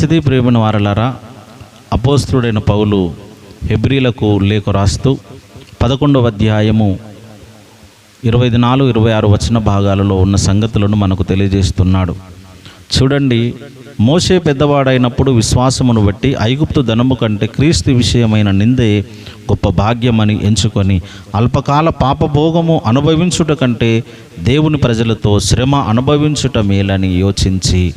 మంచిది ప్రేమను వారలారా అపోస్తుడైన పౌలు హెబ్రీలకు లేఖ రాస్తూ పదకొండవ అధ్యాయము ఇరవై నాలుగు ఇరవై ఆరు వచన భాగాలలో ఉన్న సంగతులను మనకు తెలియజేస్తున్నాడు. చూడండి మోసే పెద్దవాడైనప్పుడు విశ్వాసమును బట్టి ఐగుప్తు ధనము కంటే క్రీస్తు విషయమైన నిందే గొప్ప భాగ్యమని ఎంచుకొని అల్పకాల పాపభోగము అనుభవించుట కంటే దేవుని ప్రజలతో శ్రమ అనుభవించుట మేలని యోచించి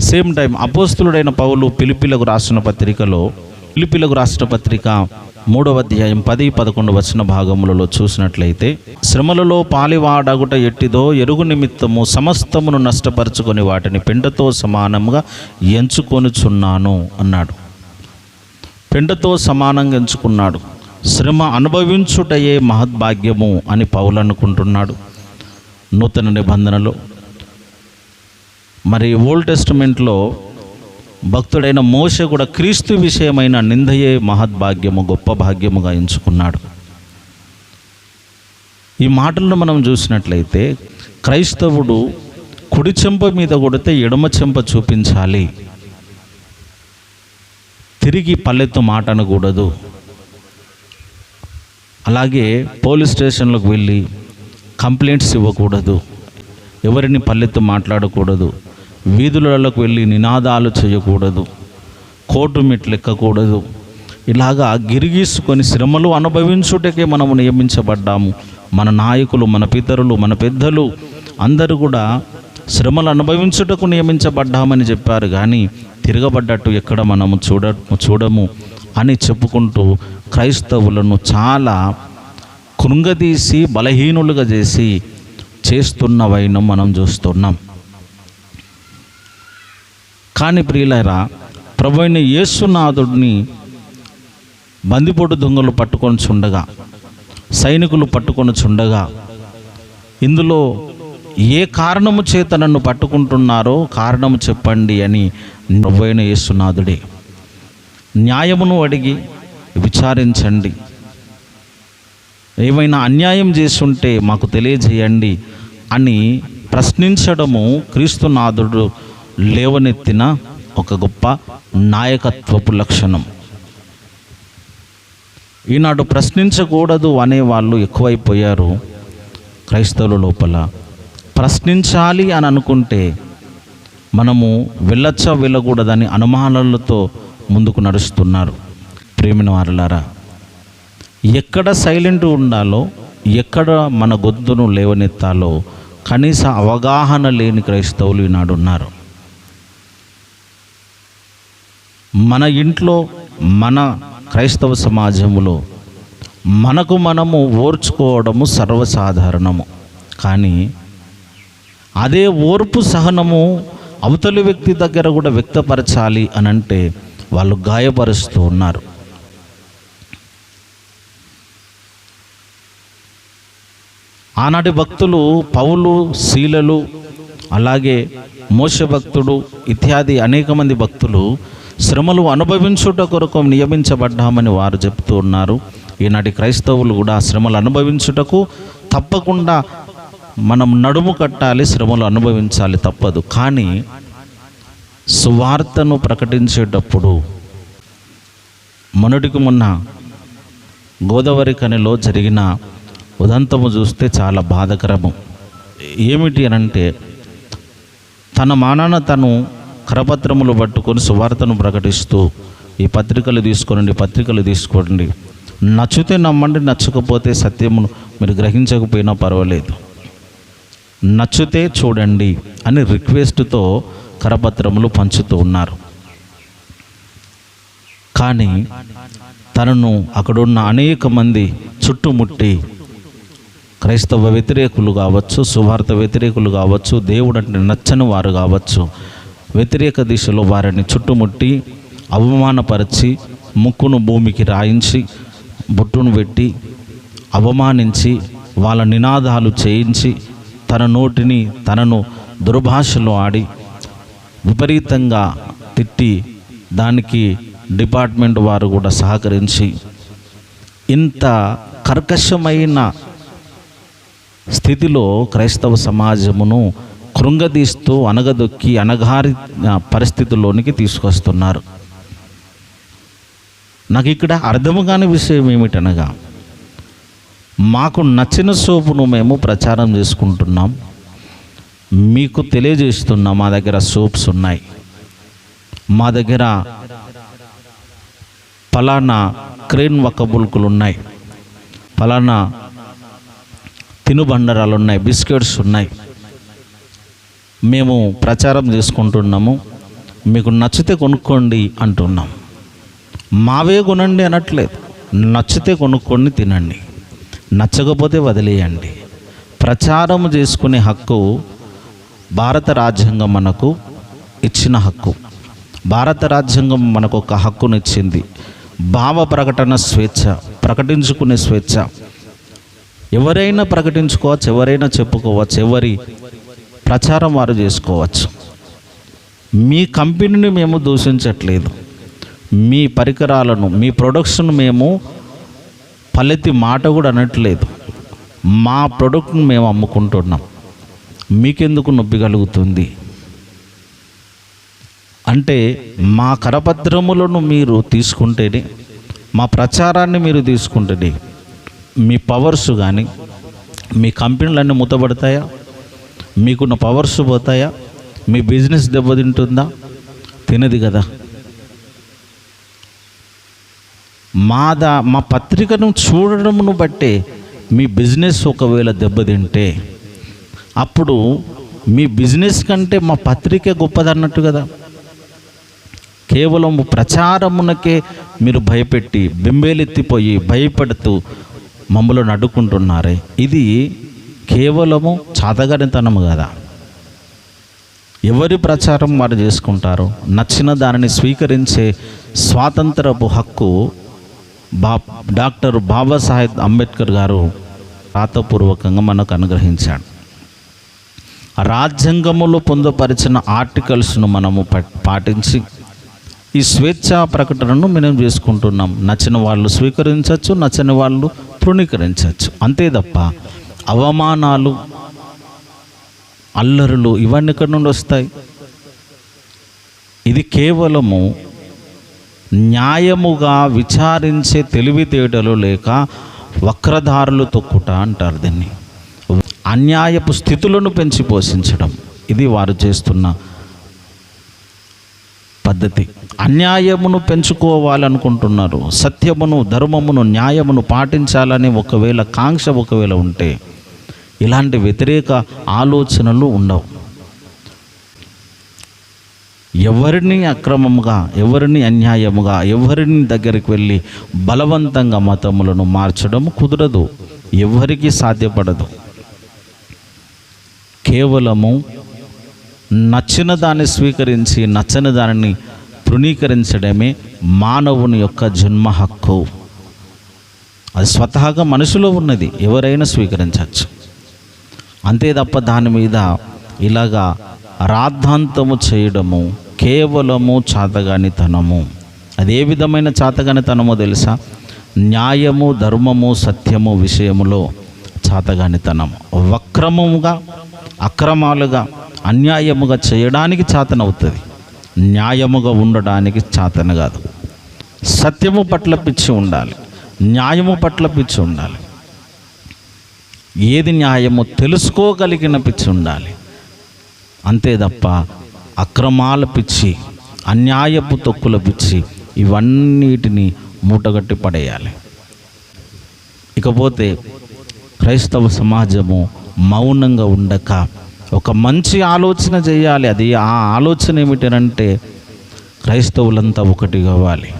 సేమ్ టైం అపోస్తులుడైన పౌలు పిలిపిలకు రాసిన పత్రికలో పిలిపిలకు రాసిన పత్రిక మూడవ అధ్యాయం పది పదకొండు వచ్చిన భాగములలో చూసినట్లయితే శ్రమలలో పాలివాడగుట ఎట్టిదో ఎరుగు నిమిత్తము సమస్తమును నష్టపరుచుకొని వాటిని పెంటతో సమానంగా ఎంచుకొనుచున్నాను అన్నాడు. పెంటతో సమానంగా ఎంచుకున్నాడు. శ్రమ అనుభవించుటయే మహద్భాగ్యము అని పౌలు అనుకుంటున్నాడు. నూతన నిబంధనలో మరి ఓల్డ్ టెస్టిమెంట్లో భక్తుడైన మోస కూడా క్రీస్తు విషయమైన నిందయే మహద్భాగ్యము గొప్ప భాగ్యముగా ఎంచుకున్నాడు. ఈ మాటలను మనం చూసినట్లయితే క్రైస్తవుడు కుడి చెంప మీద కొడితే ఎడమ చెంప చూపించాలి. తిరిగి పల్లెత్తు మాట అనకూడదు. అలాగే పోలీస్ స్టేషన్లకు వెళ్ళి కంప్లైంట్స్ ఇవ్వకూడదు. ఎవరిని పల్లెత్తు మాట్లాడకూడదు. వీధులలోకి వెళ్ళి నినాదాలు చేయకూడదు కోటు మెట్లు ఎక్కకూడదు ఇలాగా గిరిగీసుకొని శ్రమలు అనుభవించుటకే మనము నియమించబడ్డాము. మన నాయకులు మన పితరులు మన పెద్దలు అందరూ కూడా శ్రమలు అనుభవించుటకు నియమించబడ్డామని చెప్పారు. కానీ తిరగబడ్డట్టు ఎక్కడ మనము చూడ చూడము అని చెప్పుకుంటూ క్రైస్తవులను చాలా కృంగదీసి బలహీనులుగా చేసి చేస్తున్న వైనం మనం చూస్తున్నాం. కానీ ప్రియులరా ప్రభు అయిన యేసునాథుడిని బందిపోటు దొంగలు పట్టుకొని చుండగా సైనికులు పట్టుకొని చుండగా ఇందులో ఏ కారణము చేత నన్ను పట్టుకుంటున్నారో కారణము చెప్పండి అని ప్రభు అయిన యేసునాథుడే న్యాయమును అడిగి విచారించండి. ఏమైనా అన్యాయం చేస్తుంటే మాకు తెలియజేయండి అని ప్రశ్నించడము క్రీస్తునాథుడు లేవనెత్తిన ఒక గొప్ప నాయకత్వపు లక్షణం. ఈనాడు ప్రశ్నించకూడదు అనే వాళ్ళు ఎక్కువైపోయారు క్రైస్తవుల లోపల. ప్రశ్నించాలి అని అనుకుంటే మనము వెళ్ళచ్చ వెళ్ళకూడదని అనుమానాలతో ముందుకు నడుస్తున్నారు. ప్రేమిన వారలారా ఎక్కడ సైలెంట్ ఉండాలో ఎక్కడ మన గొంతును లేవనెత్తాలో కనీస అవగాహన లేని క్రైస్తవులు ఈనాడున్నారు ఉన్నారు మన ఇంట్లో మన క్రైస్తవ సమాజంలో మనకు మనము ఓర్చుకోవడము సర్వసాధారణము. కానీ అదే ఓర్పు సహనము అవతలి వ్యక్తి దగ్గర కూడా వ్యక్తపరచాలి అని అంటే వాళ్ళు గాయపరుస్తూ ఉన్నారు. ఆనాటి భక్తులు పౌలు శీలలు అలాగే మోస భక్తుడు ఇత్యాది అనేక మంది భక్తులు శ్రమలు అనుభవించుట కొరకు నియమించబడ్డామని వారు చెప్తూ ఉన్నారు. ఈనాటి క్రైస్తవులు కూడా శ్రమలు అనుభవించుటకు తప్పకుండా మనం నడుము కట్టాలి శ్రమలు అనుభవించాలి తప్పదు. కానీ సువార్తను ప్రకటించేటప్పుడు మొన్నటికి మొన్న గోదావరి కనిలో జరిగిన ఉదంతము చూస్తే చాలా బాధకరము. ఏమిటి అని అంటే తన మానాన తను కరపత్రములు పట్టుకొని సువార్తను ప్రకటిస్తూ ఈ పత్రికలు తీసుకోండి పత్రికలు తీసుకోండి. నచ్చితే నమ్మండి నచ్చకపోతే సత్యమును మీరు గ్రహించకపోయినా పర్వాలేదు. నచ్చితే చూడండి అని రిక్వెస్ట్తో కరపత్రములు పంచుతూ ఉన్నారు. కానీ తనను అక్కడున్న అనేక మంది చుట్టుముట్టి క్రైస్తవ వ్యతిరేకులు కావచ్చు సువార్త వ్యతిరేకులు కావచ్చు దేవుడు అంటే నచ్చని వారు కావచ్చు వ్యతిరేక దిశలో వారిని చుట్టుముట్టి అవమానపరిచి ముక్కును భూమికి రాయించి బొట్టును పెట్టి అవమానించి వాళ్ళ నినాదాలు చేయించి తన నోటిని తనను దుర్భాషలో ఆడి విపరీతంగా తిట్టి దానికి డిపార్ట్మెంట్ వారు కూడా సహకరించి ఇంత కర్కశమైన స్థితిలో క్రైస్తవ సమాజమును కృంగదీస్తూ అనగదొక్కి అనగారి పరిస్థితుల్లోనికి తీసుకొస్తున్నారు. నాకు ఇక్కడ అర్థము కాని విషయం ఏమిటనగా మాకు నచ్చిన సోపును మేము ప్రచారం చేసుకుంటున్నాం. మీకు తెలియజేస్తున్నాం మా దగ్గర సోప్స్ ఉన్నాయి. మా దగ్గర ఫలానా క్రేన్ వక్కబుల్కులు ఉన్నాయి ఫలానా తినుబండరాలు ఉన్నాయి బిస్కెట్స్ ఉన్నాయి. మేము ప్రచారం చేసుకుంటున్నాము. మీకు నచ్చితే కొనుక్కోండి అంటున్నాం. మావే కొనండి అనట్లేదు. నచ్చితే కొనుక్కొని తినండి. నచ్చకపోతే వదిలేయండి. ప్రచారం చేసుకునే హక్కు భారత రాజ్యాంగం మనకు ఇచ్చిన హక్కు. భారత రాజ్యాంగం మనకు ఒక హక్కునిచ్చింది భావ ప్రకటన స్వేచ్ఛ ప్రకటించుకునే స్వేచ్ఛ. ఎవరైనా ప్రకటించుకోవచ్చు ఎవరైనా చెప్పుకోవచ్చు ఎవరి ప్రచారం వారు చేసుకోవచ్చు. మీ కంపెనీని మేము దూషించట్లేదు. మీ పరికరాలను మీ ప్రొడక్ట్స్ను మేము పలితి మాట కూడా అనట్లేదు. మా ప్రొడక్ట్ను మేము అమ్ముకుంటున్నాం. మీకెందుకు నొప్పి కలుగుతుంది? అంటే మా కరపత్రములను మీరు తీసుకుంటేనే మా ప్రచారాన్ని మీరు తీసుకుంటేనే మీ పవర్స్ కానీ మీ కంపెనీలన్నీ మూతపడతాయా? మీకున్న పవర్స్ పోతాయా? మీ బిజినెస్ దెబ్బతింటుందా? తినది కదా. మాదా మా పత్రికను చూడడమును బట్టే మీ బిజినెస్ ఒకవేళ దెబ్బతింటే అప్పుడు మీ బిజినెస్ కంటే మా పత్రికే గొప్పదన్నట్టు కదా. కేవలం ప్రచారమునకే మీరు భయపెట్టి బెంబేలెత్తిపోయి భయపడుతూ మమ్మలను అడ్డుకుంటున్నారే. ఇది కేవలము చాతగానితనము కదా. ఎవరి ప్రచారం వారు చేసుకుంటారు నచ్చిన దానిని స్వీకరించే స్వాతంత్రపు హక్కు బా డాక్టర్ బాబాసాహెబ్ అంబేద్కర్ గారు రాతపూర్వకంగా మనకు అనుగ్రహించాడు. రాజ్యాంగములో పొందుపరిచిన ఆర్టికల్స్ను మనము ప- పాటించి ఈ స్వేచ్ఛా ప్రకటనను మనం చేసుకుంటున్నాం. నచ్చిన వాళ్ళు స్వీకరించవచ్చు నచ్చని వాళ్ళు తృణీకరించవచ్చు అంతే తప్ప అవమానాలు అల్లరులు ఇవన్నీ ఎక్కడి నుండి వస్తాయి? ఇది కేవలము న్యాయముగా విచారించే తెలివితేటలు లేక వక్రదారులు తొక్కుట అంటారు దీన్ని. అన్యాయపు స్థితులను పెంచి పోషించడం. ఇది వారు చేస్తున్న పద్ధతి. అన్యాయమును పెంచుకోవాలనుకుంటున్నారు. సత్యమును ధర్మమును న్యాయమును పాటించాలని ఒకవేళ కాంక్ష ఒకవేళ ఉంటే ఇలాంటి వ్యతిరేక ఆలోచనలు ఉండవు. ఎవరిని అక్రమముగా ఎవరిని అన్యాయముగా ఎవరిని దగ్గరికి వెళ్ళి బలవంతంగా మతములను మార్చడం కుదరదు. ఎవరికి సాధ్యపడదు. కేవలము నచ్చిన దాన్ని స్వీకరించి నచ్చని దానిని తృణీకరించడమే మానవుని యొక్క జన్మ హక్కు. అది స్వతహాగా మనసులో ఉన్నది. ఎవరైనా స్వీకరించవచ్చు. అంతే తప్ప దాని మీద ఇలాగా రాద్ధాంతము చేయడము కేవలము చాతగానితనము. అదే విధమైన చాతగానితనమో తెలుసా? న్యాయము ధర్మము సత్యము విషయములో చాతగానితనము వక్రముగా అక్రమాలుగా అన్యాయముగా చేయడానికి చాతనవుతుంది న్యాయముగా ఉండడానికి చాతన కాదు. సత్యము పట్ల పిచ్చి ఉండాలి. న్యాయము పట్ల పిచ్చి ఉండాలి. ఏది న్యాయమో తెలుసుకోగలిగిన పిచ్చి ఉండాలి. అంతే తప్ప అక్రమాల పిచ్చి అన్యాయపు తొక్కుల పిచ్చి ఇవన్నిటిని మూటగట్టి పడేయాలి. ఇకపోతే క్రైస్తవ సమాజము మౌనంగా ఉండక ఒక మంచి ఆలోచన చేయాలి. అది ఆ ఆలోచన ఏమిటనంటే క్రైస్తవులంతా ఒకటి కావాలి.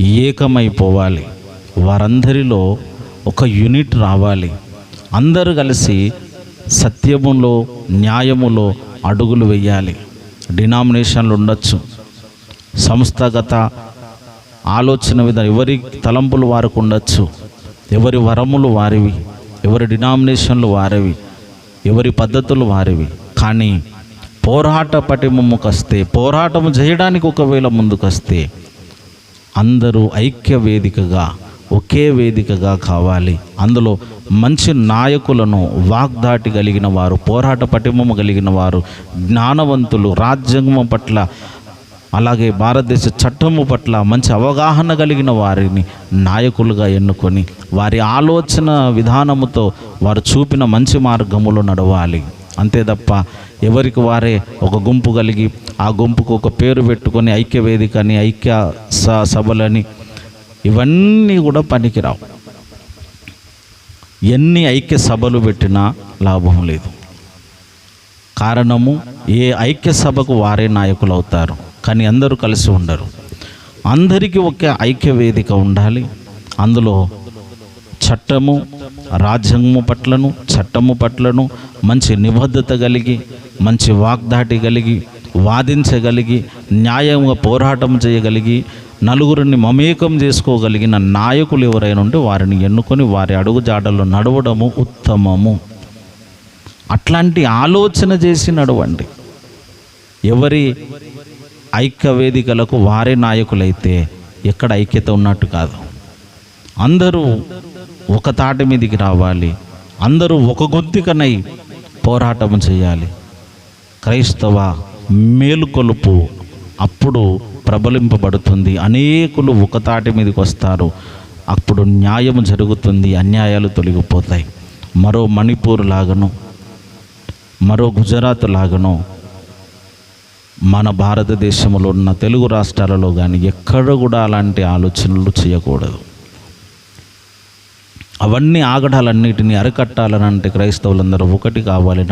ఏకమైపోవాలి. వారందరిలో ఒక యూనిట్ రావాలి. అందరూ కలిసి సత్యములో న్యాయములో అడుగులు వేయాలి. డినామినేషన్లు ఉండొచ్చు. సంస్థాగత ఆలోచన విధానం ఎవరి తలంపులు వారికి ఉండొచ్చు. ఎవరి వరములు వారివి. ఎవరి డినామినేషన్లు వారివి. ఎవరి పద్ధతులు వారివి. కానీ పోరాట పటిమమ్మకస్తే పోరాటము చేయడానికి ఒకవేళ ముందుకొస్తే అందరూ ఐక్య వేదికగా ఒకే వేదికగా కావాలి. అందులో మంచి నాయకులను వాగ్దాటి కలిగిన వారు పోరాట పటిమము కలిగిన వారు జ్ఞానవంతులు రాజ్యాంగం పట్ల అలాగే భారతదేశ చట్టము పట్ల మంచి అవగాహన కలిగిన వారిని నాయకులుగా ఎన్నుకొని వారి ఆలోచన విధానముతో వారు చూపిన మంచి మార్గములో నడవాలి. అంతే తప్ప ఎవరికి వారే ఒక గుంపు కలిగి ఆ గుంపుకు ఒక పేరు పెట్టుకొని ఐక్య వేదికని ఐక్య స సభలని ఇవన్నీ కూడా పనికిరావు. ఎన్ని ఐక్య సభలు పెట్టినా లాభం లేదు. కారణము ఏ ఐక్య సభకు వారే నాయకులు అవుతారు కానీ అందరూ కలిసి ఉండరు. అందరికీ ఒకే ఐక్య వేదిక ఉండాలి. అందులో చట్టము రాజ్యాంగము పట్లను చట్టము పట్లను మంచి నిబద్ధత కలిగి మంచి వాగ్దాటి కలిగి వాదించగలిగి న్యాయంగా పోరాటం చేయగలిగి నలుగురిని మమేకం చేసుకోగలిగిన నాయకులు ఎవరైనా ఉంటే వారిని ఎన్నుకొని వారి అడుగుజాడల్లో నడవడము ఉత్తమము. అట్లాంటి ఆలోచన చేసి నడవండి. ఎవరి ఐక్య వేదికలకు వారే నాయకులైతే ఎక్కడ ఐక్యత ఉన్నట్టు కాదు. అందరూ ఒక తాటి మీదికి రావాలి. అందరూ ఒక గొంతుకనై పోరాటం చేయాలి. క్రైస్తవ మేలుకొలుపు అప్పుడు ప్రబలింపబడుతుంది. అనేకులు ఒకతాటి మీదకి వస్తారు. అప్పుడు న్యాయం జరుగుతుంది అన్యాయాలు తొలగిపోతాయి. మరో మణిపూర్ లాగను మరో గుజరాత్ లాగను మన భారతదేశంలో ఉన్న తెలుగు రాష్ట్రాలలో కానీ ఎక్కడ కూడా అలాంటి ఆలోచనలు చేయకూడదు. అవన్నీ ఆగడాలన్నిటిని అరికట్టాలని అంటే క్రైస్తవులందరూ ఒకటి కావాలి.